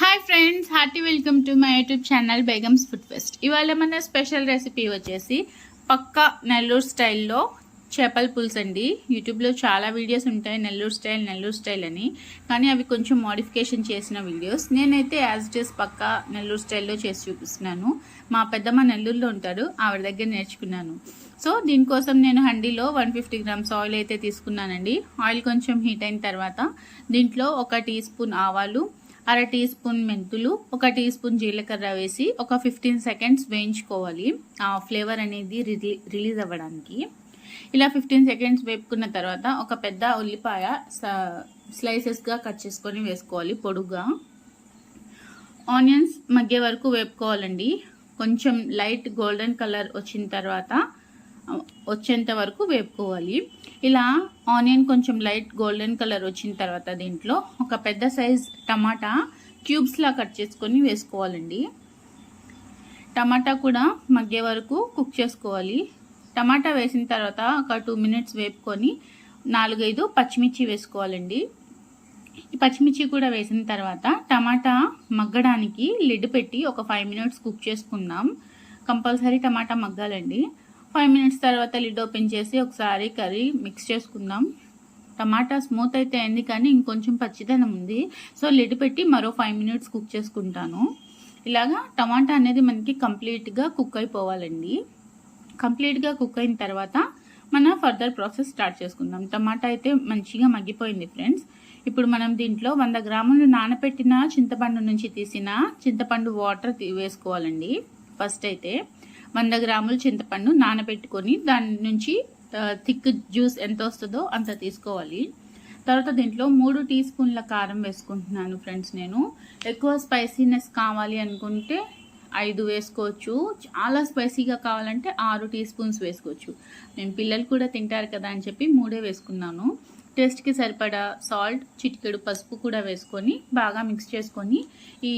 Hi friends hearty welcome to my YouTube channel Begum's food fest ఇవాళ మన special recipe వచ్చేసి పక్కా నెల్లూరు స్టైల్లో చేపల పులుసు అండి. యూట్యూబ్లో చాలా వీడియోస్ ఉంటాయి నెల్లూరు స్టైల్ నెల్లూరు స్టైల్ అని. కానీ అవి కొంచెం మోడిఫికేషన్ చేసిన వీడియోస్ నేనైతే యాజ్ ఇట్ ఈస్ పక్కా నెల్లూరు స్టైల్లో చేసి చూపిస్తున్నాను. మా పెద్దమ్మ నెల్లూరులో ఉంటారు ఆవిడ దగ్గర నేర్చుకున్నాను. సో దీనికోసం నేను హండీలో వన్ ఫిఫ్టీ గ్రామ్స్ ఆయిల్ అయితే తీసుకున్నానండి. ఆయిల్ కొంచెం హీట్ అయిన తర్వాత దీంట్లో ఒక టీ స్పూన్ ఆవాలు అర టీ స్పూన్ మెంతులు ఒక టీ స్పూన్ జీలకర్ర వేసి ఒక ఫిఫ్టీన్ సెకండ్స్ వేయించుకోవాలి. ఆ ఫ్లేవర్ అనేది రిలీ రిలీజ్ అవ్వడానికి. ఇలా ఫిఫ్టీన్ సెకండ్స్ వేపుకున్న తర్వాత ఒక పెద్ద ఉల్లిపాయ స్లైసెస్గా కట్ చేసుకొని వేసుకోవాలి పొడుగ్గా. ఆనియన్స్ మధ్య వరకు వేపుకోవాలండి. కొంచెం లైట్ గోల్డెన్ కలర్ వచ్చిన తర్వాత వచ్చేంత వరకు వేపుకోవాలి. ఇలా ఆనియన్ కొంచెం లైట్ గోల్డెన్ కలర్ వచ్చిన తర్వాత దీంట్లో ఒక పెద్ద సైజ్ టమాటా క్యూబ్స్లా కట్ చేసుకొని వేసుకోవాలండి. టమాటా కూడా మగ్గే వరకు కుక్ చేసుకోవాలి. టమాటా వేసిన తర్వాత ఒక టూ మినిట్స్ వేపుకొని నాలుగైదు పచ్చిమిర్చి వేసుకోవాలండి. పచ్చిమిర్చి కూడా వేసిన తర్వాత టమాటా మగ్గడానికి లిడ్ పెట్టి ఒక ఫైవ్ మినిట్స్ కుక్ చేసుకుందాం. కంపల్సరీ టమాటా మగ్గాలండి. ఫైవ్ మినిట్స్ తర్వాత లిడ్ ఓపెన్ చేసి ఒకసారి కర్రీ మిక్స్ చేసుకుందాం. టమాటా స్మూత్ అయితే అయింది కానీ ఇంకొంచెం పచ్చిదనం ఉంది. సో లిడ్ పెట్టి మరో ఫైవ్ మినిట్స్ కుక్ చేసుకుంటాను. ఇలాగా టమాటా అనేది మనకి కంప్లీట్గా కుక్ అయిపోవాలండి. కంప్లీట్గా కుక్ అయిన తర్వాత మన ఫర్దర్ ప్రాసెస్ స్టార్ట్ చేసుకుందాం. టమాటా అయితే మంచిగా మగ్గిపోయింది ఫ్రెండ్స్ ఇప్పుడు మనం దీంట్లో వంద గ్రాములు నానబెట్టిన చింతపండు నుంచి తీసిన చింతపండు వాటర్ వేసుకోవాలండి. ఫస్ట్ అయితే వంద గ్రాములు చింతపండు నానబెట్టుకొని దాని నుంచి థిక్ జ్యూస్ ఎంత వస్తుందో అంత తీసుకోవాలి. తర్వాత దీంట్లో మూడు టీ స్పూన్ల కారం వేసుకుంటున్నాను ఫ్రెండ్స్ నేను. ఎక్కువ స్పైసీనెస్ కావాలి అనుకుంటే ఐదు వేసుకోవచ్చు. చాలా స్పైసీగా కావాలంటే ఆరు టీ స్పూన్స్ వేసుకోవచ్చు. నేను పిల్లలు కూడా తింటారు కదా అని చెప్పి మూడే వేసుకున్నాను. టేస్ట్కి సరిపడా సాల్ట్ చిటికెడు పసుపు కూడా వేసుకొని బాగా మిక్స్ చేసుకొని ఈ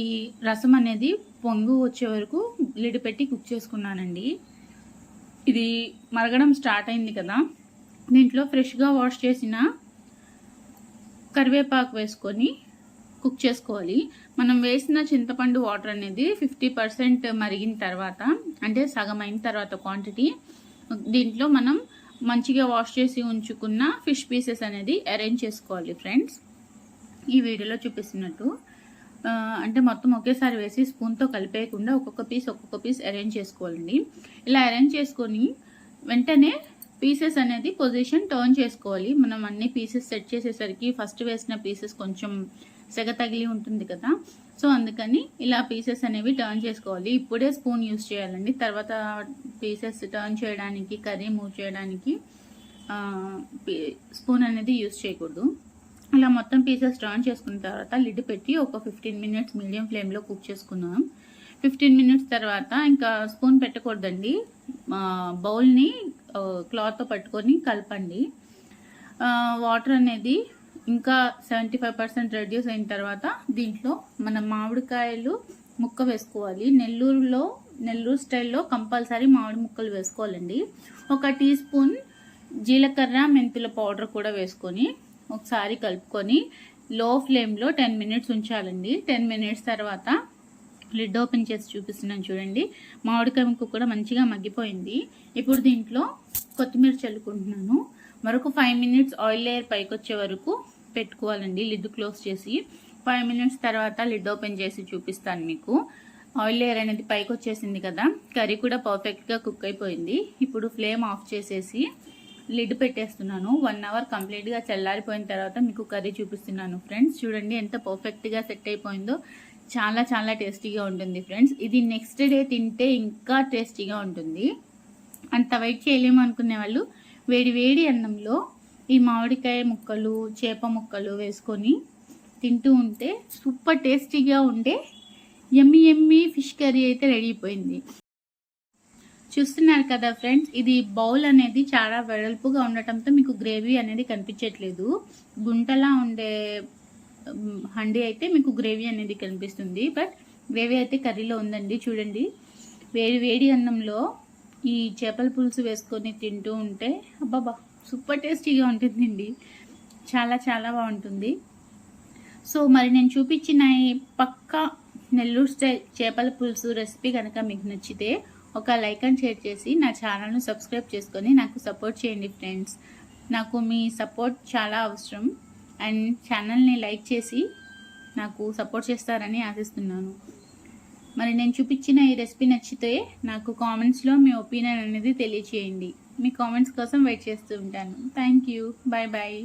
రసం అనేది పొంగు వచ్చే వరకు లిడ్ పెట్టి కుక్ చేసుకున్నానండి. ఇది మరగడం స్టార్ట్ అయింది కదా. దీంట్లో ఫ్రెష్గా వాష్ చేసిన కరివేపాకు వేసుకొని కుక్ చేసుకోవాలి. మనం వేసిన చింతపండు వాటర్ అనేది ఫిఫ్టీ పర్సెంట్ మరిగిన తర్వాత అంటే సగం అయిన తర్వాత క్వాంటిటీ దీంట్లో మనం మంచిగా వాష్ చేసి ఉంచుకున్న ఫిష్ పీసెస్ అనేది అరేంజ్ చేసుకోవాలి ఫ్రెండ్స్ ఈ వీడియోలో చూపిస్తున్నట్టు అంటే మొత్తం ఒకేసారి వేసి స్పూన్తో కలిపేయకుండా ఒక్కొక్క పీస్ ఒక్కొక్క పీస్ అరేంజ్ చేసుకోవాలండి. ఇలా అరేంజ్ చేసుకొని వెంటనే పీసెస్ అనేది పొజిషన్ టర్న్ చేసుకోవాలి. మనం అన్ని పీసెస్ సెట్ చేసేసరికి ఫస్ట్ వేసిన పీసెస్ కొంచెం సెగ తగిలి ఉంటుంది కదా సో అందుకని ఇలా పీసెస్ అనేవి టర్న్ చేసుకోవాలి. ఇప్పుడే స్పూన్ యూస్ చేయాలండి. తర్వాత పీసెస్ టర్న్ చేయడానికి కర్రీ మూవ్ చేయడానికి స్పూన్ అనేది యూస్ చేయకూడదు. ఇలా మొత్తం పీసెస్ టర్న్ చేసుకున్న తర్వాత లిడ్ పెట్టి ఒక ఫిఫ్టీన్ మినిట్స్ మీడియం ఫ్లేమ్లో కుక్ చేసుకుందాం. ఫిఫ్టీన్ మినిట్స్ తర్వాత ఇంకా స్పూన్ పెట్టకూడదండి. బౌల్ని క్లాత్తో పట్టుకొని కలపండి. వాటర్ అనేది ఇంకా సెవెంటీ ఫైవ్ పర్సెంట్ రెడ్యూస్ అయిన తర్వాత దీంట్లో మన మామిడికాయలు ముక్క వేసుకోవాలి. నెల్లూరులో నెల్లూరు స్టైల్లో కంపల్సరీ మామిడి ముక్కలు వేసుకోవాలండి. ఒక టీ స్పూన్ జీలకర్ర మెంతుల పౌడర్ కూడా వేసుకొని ఒకసారి కలుపుకొని లో ఫ్లేమ్లో టెన్ మినిట్స్ ఉంచాలండి. టెన్ మినిట్స్ తర్వాత లిడ్ ఓపెన్ చేసి చూపిస్తున్నాను చూడండి. మామిడికాయ ముక్క కూడా మంచిగా మగ్గిపోయింది. ఇప్పుడు దీంట్లో కొత్తిమీర చల్లుకుంటున్నాను. మరొక ఫైవ్ మినిట్స్ ఆయిల్ లేయర్ పైకి వచ్చే వరకు పెట్టుకోవాలండి. లిడ్ క్లోజ్ చేసి ఫైవ్ మినిట్స్ తర్వాత లిడ్ ఓపెన్ చేసి చూపిస్తాను మీకు. ఆయిల్ లేయర్ అనేది పైకి వచ్చేసింది కదా కర్రీ కూడా పర్ఫెక్ట్గా కుక్ అయిపోయింది. ఇప్పుడు ఫ్లేమ్ ఆఫ్ చేసేసి లిడ్ పెట్టేస్తున్నాను. వన్ అవర్ కంప్లీట్గా చల్లారిపోయిన తర్వాత మీకు కర్రీ చూపిస్తున్నాను ఫ్రెండ్స్. చూడండి ఎంత పర్ఫెక్ట్గా సెట్ అయిపోయిందో. చాలా చాలా టేస్టీగా ఉంటుంది ఫ్రెండ్స్. ఇది నెక్స్ట్ డే తింటే ఇంకా టేస్టీగా ఉంటుంది. అంత వెయిట్ చేయలేము అనుకునే వాళ్ళు వేడి వేడి అన్నంలో ఈ మామిడికాయ ముక్కలు చేప ముక్కలు వేసుకొని తింటూ ఉంటే సూపర్ టేస్టీగా ఉండే ఎమ్మి ఎమ్మి ఫిష్ కర్రీ అయితే రెడీ అయిపోయింది. చూస్తున్నారు కదా ఫ్రెండ్స్ ఇది బౌల్ అనేది చాలా వెడల్పుగా ఉండటంతో మీకు గ్రేవీ అనేది కనిపించట్లేదు. గుంటలా ఉండే హండీ అయితే మీకు గ్రేవీ అనేది కనిపిస్తుంది. బట్ గ్రేవీ అయితే కర్రీలో ఉందండి చూడండి. వేడి వేడి అన్నంలో ఈ చేపల పులుసు వేసుకొని తింటూ ఉంటే అబ్బాబా సూపర్ టేస్టీగా ఉంటుందండి. చాలా చాలా బాగుంటుంది. సో మరి నేను చూపించిన పక్క నెల్లూరు స్టైల్ చేపల పులుసు రెసిపీ కనుక మీకు నచ్చితే ఒక లైక్ అండ్ షేర్ చేసి నా ఛానల్ను సబ్స్క్రైబ్ చేసుకొని నాకు సపోర్ట్ చేయండి ఫ్రెండ్స్. నాకు మీ సపోర్ట్ చాలా అవసరం. అండ్ ఛానల్ని లైక్ చేసి నాకు సపోర్ట్ చేస్తారని ఆశిస్తున్నాను. మరి నేను చూపించిన ఈ రెసిపీ నచ్చితే నాకు కామెంట్స్లో మీ ఒపీనియన్ అనేది తెలియచేయండి. మీ కామెంట్స్ కోసం వెయిట్ చేస్తూ ఉంటాను. Thank you bye bye